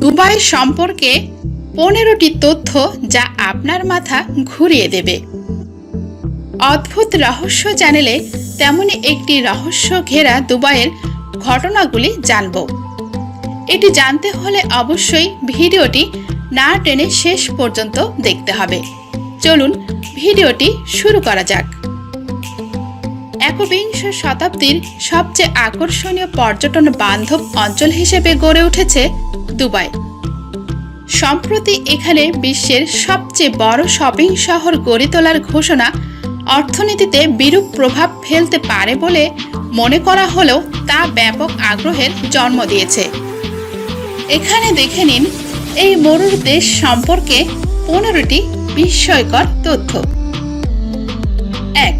Dubai সম্পর্কে পনেরোটি তথ্য যা আপনার মাথা ঘুরিয়ে দেবে। অদ্ভুত রহস্য চ্যানেলে তেমনই একটি রহস্য ঘেরা দুবাইয়ের ঘটনাগুলি জানব। এটি জানতে হলে অবশ্যই ভিডিওটি না টেনে শেষ পর্যন্ত দেখতে হবে। চলুন ভিডিওটি শুরু করা যাক। একবিংশ শতাব্দীর সবচেয়ে আকর্ষণীয় পর্যটন বান্ধব অঞ্চল হিসেবে গড়ে উঠেছে দুবাই। সম্প্রতি এখানে বিশ্বের সবচেয়ে বড় শপিং শহর গড়ে তোলার ঘোষণা অর্থনীতিতে বিরূপ প্রভাব ফেলতে পারে বলে মনে করা হলেও তা ব্যাপক আগ্রহের জন্ম দিয়েছে। এখানে দেখে নিন, এই মরুর দেশ সম্পর্কে পনেরোটি বিস্ময়কর তথ্য। এক,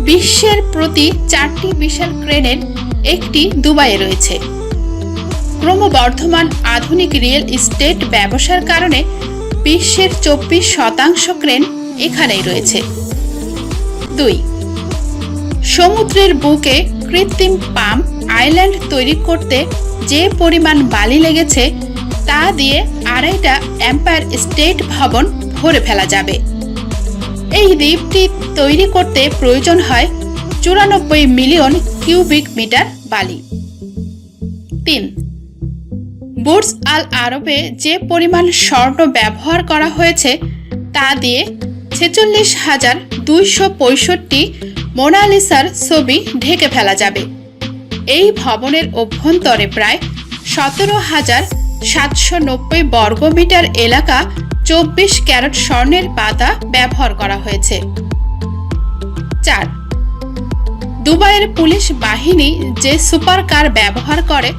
বিশ্বের প্রতি চারটি বিশাল ক্রেনের একটি দুবাইয়ে রয়েছে। ক্রমবর্ধমান আধুনিক রিয়েল এস্টেট ব্যবসার কারণে বিশ্বের চব্বিশ শতাংশ ক্রেন এখানেই রয়েছে। দুই, সমুদ্রের বুকে কৃত্রিম পাম্প আইল্যান্ড তৈরি করতে যে পরিমাণ বালি লেগেছে, তা দিয়ে আড়াইটা এম্পায়ার স্টেট ভবন ভরে ফেলা যাবে। এই দ্বীপটি তৈরি করতে প্রয়োজন হয় চুরানব্বই মিলিয়ন কিউবিক মিটার বালি। তিন বুর্জ আল আরবে যে পরিমাণ স্বর্ণ ব্যবহার করা হয়েছে, তা দিয়ে ছেচল্লিশ হাজার দুইশো পঁয়ষট্টি মোনালিসার ছবি ঢেকে ফেলা যাবে। এই ভবনের অভ্যন্তরে প্রায় সতেরো হাজার সাতশো নব্বই বর্গমিটার এলাকা চব্বিশ ক্যারেট স্বর্ণের পাতা ব্যবহার করা হয়েছে। চার, দুবাইয়ের পুলিশ বাহিনী যে সুপার কার ব্যবহার করে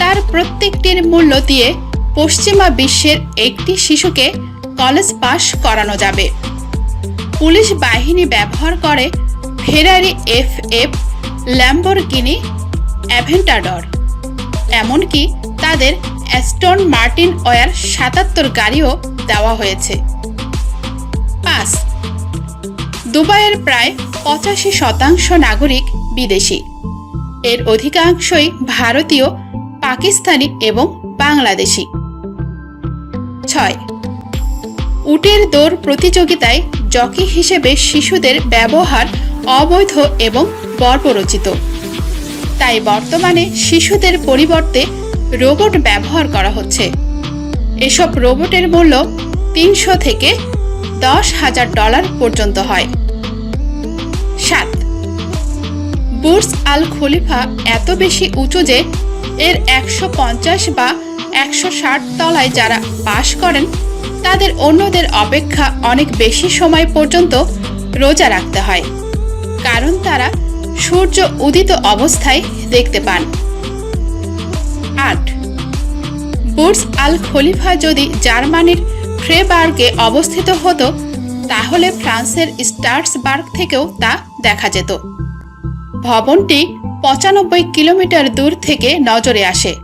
তার প্রত্যেকটির মূল্য দিয়ে পশ্চিমা বিশ্বের একটি শিশুকে কলেজ পাস করানো যাবে। পুলিশ বাহিনী ব্যবহার করে Ferrari F F Lamborghini, Aventador. এমনকি তাদের অ্যাস্টন মার্টিন ওয়ার সাতাত্তর গাড়িও দেওয়া হয়েছে। পাঁচ, দুবাইয়ের প্রায় পঁচাশি শতাংশ নাগরিক বিদেশি। এর অধিকাংশই ভারতীয় পাকিস্তানি এবং বাংলাদেশি। ছয়। উটের দৌড় প্রতিযোগিতায় জকি হিসেবে শিশুদের ব্যবহার অবৈধ এবং বর্বরচিত তাই বর্তমানে শিশুদের পরিবর্তে রোবট ব্যবহার করা হচ্ছে। এসব রোবটের মূল্য তিনশো থেকে দশ হাজার ডলার পর্যন্ত হয়। সাত। বুর্জ আল খলিফা এত বেশি উঁচু যে এর একশো পঞ্চাশ বা একশো ষাট তলায় যারা বাস করেন, তাদের অন্যদের অপেক্ষা অনেক বেশি সময় পর্যন্ত রোজা রাখতে হয়। কারণ তারা সূর্য উদিত অবস্থায় দেখতে পান। আট। বুর্জ আল খলিফা যদি জার্মানির ফ্রেবার্গে অবস্থিত হতো, তাহলে ফ্রান্সের স্টার্সবার্গ থেকেও তা দেখা যেত। ভবনটি পঁচানব্বই কিলোমিটার দূর থেকে নজরে আসে।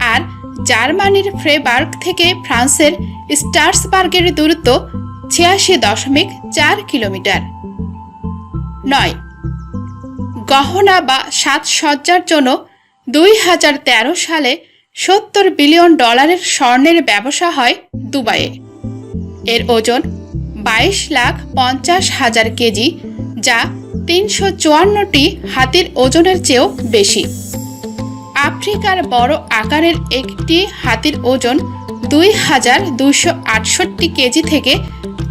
আর জার্মানির ফ্রেবার্গ থেকে ফ্রান্সের স্টার্সবার্গের দূরত্ব ছিয়াশি দশমিক চার কিলোমিটার। নয়। গহনা বা সাজসজ্জার জন্য দুই হাজার তেরো সালে সত্তর বিলিয়ন ডলারের স্বর্ণের ব্যবসা হয় দুবাইয়ে। এর ওজন বাইশ লাখ পঞ্চাশ হাজার কেজি যা তিনশো চুয়ান্নটি হাতির ওজনের চেয়েও বেশি। আফ্রিকার বড় আকারের একটি হাতির ওজন দুই হাজার দুশো আটষট্টি কেজি থেকে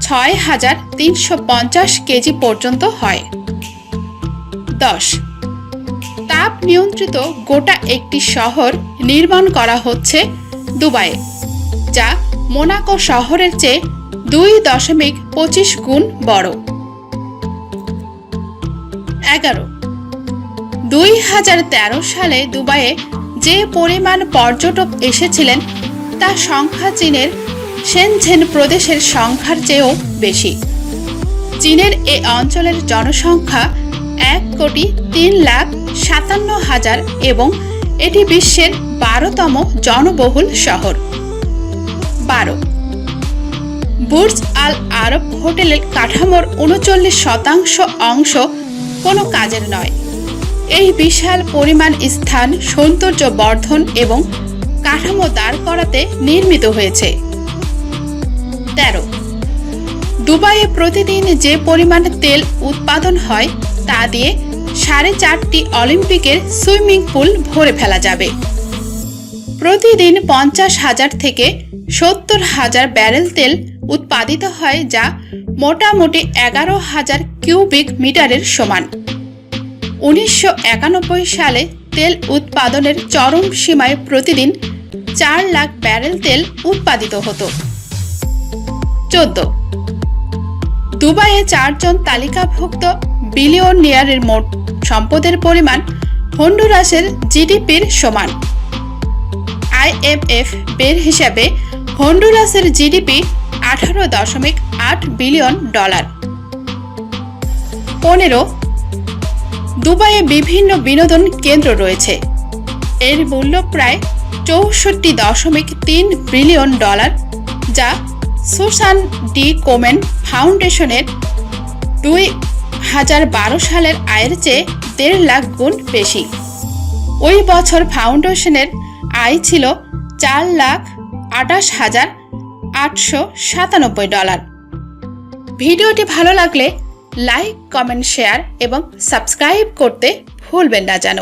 ছয় হাজার তিনশো পঞ্চাশ কেজি পর্যন্ত হয়। দশ। তাপ নিয়ন্ত্রিত গোটা একটি শহর নির্মাণ করা হচ্ছে দুবাইয়ে, যা মোনাকো শহরের চেয়ে দুই দশমিক পঁচিশ গুণ বড়। এগারো। দুই হাজার তেরো সালে দুবাইয়ে যে পরিমাণ পর্যটক এসেছিলেন, তা সংখ্যা চীনের সেনঝেন প্রদেশের সংখ্যার চেয়েও বেশি। চীনের এ অঞ্চলের জনসংখ্যা এক কোটি তিন লাখ সাতান্ন হাজার এবং এটি বিশ্বের বারোতম জনবহুল শহর। বারো। বুর্জ আল আরব হোটেলের কাঠামোর উনচল্লিশ শতাংশ অংশ কোনো কাজের নয়। এই বিশাল পরিমাণ স্থান সৌন্দর্য বর্ধন এবং কাঠামো দাঁড় করাতে নির্মিত হয়েছে। তেরো। দুবাইয়ে প্রতিদিন যে পরিমাণ তেল উৎপাদন হয়, তা দিয়ে সাড়ে চারটি অলিম্পিকের সুইমিং পুল ভরে ফেলা যাবে। প্রতিদিন পঞ্চাশ হাজার থেকে সত্তর হাজার ব্যারেল তেল উৎপাদিত হয় যা মোটামুটি এগারো হাজার কিউবিক মিটারের সমান। উনিশশো একানব্বই সালে তেল উৎপাদনের চরম সীমায় প্রতিদিন চার লাখ ব্যারেল তেল উৎপাদিত হতো। চোদ্দ। দুবাইয়ে চারজন তালিকাভুক্ত বিলিয়নিয়ারের মোট সম্পদের পরিমাণ হন্ডুরাসের জিডিপির সমান। আইএমএফ বের হিসাবে হন্ডুরাসের জিডিপি আঠারো দশমিক আট বিলিয়ন ডলার। পনেরো, দুবাইয়ে বিভিন্ন বিনোদন কেন্দ্র রয়েছে। এর মূল্য প্রায় চৌষট্টি দশমিক তিন বিলিয়ন ডলার, যা সুসান ডি কোমেন ফাউন্ডেশনের দুই হাজার বারো সালের আয়ের চেয়ে দেড় লাখ গুণ বেশি। ওই বছর ফাউন্ডেশনের আয় ছিল চার লাখ আটাশ হাজার আটশো সাতানব্বই ডলার। ভিডিওটি ভালো লাগলে লাইক, কমেন্ট, শেয়ার এবং সাবস্ক্রাইব করতে ভুলবেন না যেন